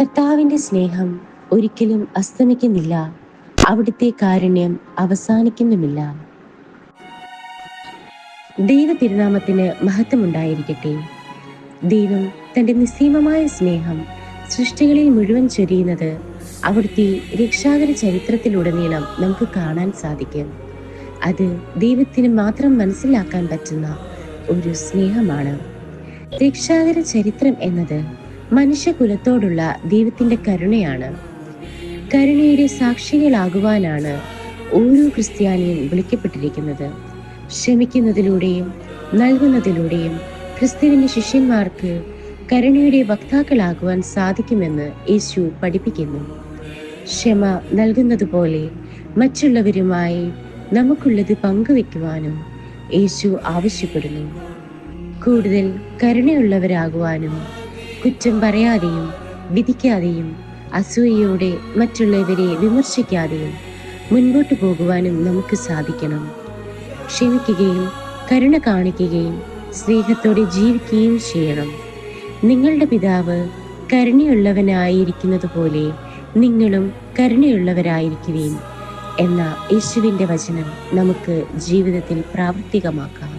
കർത്താവിന്റെ സ്നേഹം ഒരിക്കലും അസ്തമിക്കുന്നില്ല. അവിടുത്തെ കാരുണ്യം അവസാനിക്കുന്നുമില്ല. ദൈവ തിരുനാമത്തിന് മഹത്വമുണ്ടായിരിക്കട്ടെ. ദൈവം തന്റെ നിസ്സീമമായ സ്നേഹം സൃഷ്ടികളിൽ മുഴുവൻ ചൊരിയുന്നത് അവിടുത്തെ രക്ഷാകര ചരിത്രത്തിലുടനീളം നമുക്ക് കാണാൻ സാധിക്കും. അത് ദൈവത്തിന് മാത്രം മനസ്സിലാക്കാൻ പറ്റുന്ന ഒരു സ്നേഹമാണ്. രക്ഷാകര ചരിത്രം എന്നത് മനുഷ്യകുലത്തോടുള്ള ദൈവത്തിന്റെ കരുണയാണ്. കരുണയുടെ സാക്ഷികളാകുവാനാണ് ഓരോ ക്രിസ്ത്യാനിയും വിളിക്കപ്പെട്ടിരിക്കുന്നത്. ക്ഷമിക്കുന്നതിലൂടെയും നൽകുന്നതിലൂടെയും ക്രിസ്തുവിന്റെ ശിഷ്യന്മാർക്ക് കരുണയുടെ വക്താക്കളാകുവാൻ സാധിക്കുമെന്ന് യേശു പഠിപ്പിക്കുന്നു. ക്ഷമ നൽകുന്നതുപോലെ മറ്റുള്ളവരുമായി നമുക്കുള്ളത് പങ്കുവെക്കുവാനും യേശു ആവശ്യപ്പെടുന്നു. കൂടുതൽ കരുണയുള്ളവരാകുവാനും കുറ്റം പറയാതെയും വിധിക്കാതെയും അസൂയയോടെ മറ്റുള്ളവരെ വിമർശിക്കാതെയും മുൻപോട്ട് പോകുവാനും നമുക്ക് സാധിക്കണം. ക്ഷമിക്കുകയും കരുണ കാണിക്കുകയും സ്നേഹത്തോടെ ജീവിക്കുകയും ചെയ്യണം. നിങ്ങളുടെ പിതാവ് കരുണയുള്ളവനായിരിക്കുന്നത് പോലെ നിങ്ങളും കരുണയുള്ളവരായിരിക്കുകയും എന്ന യേശുവിന്റെ വചനം നമുക്ക് ജീവിതത്തിൽ പ്രാവർത്തികമാക്കാം.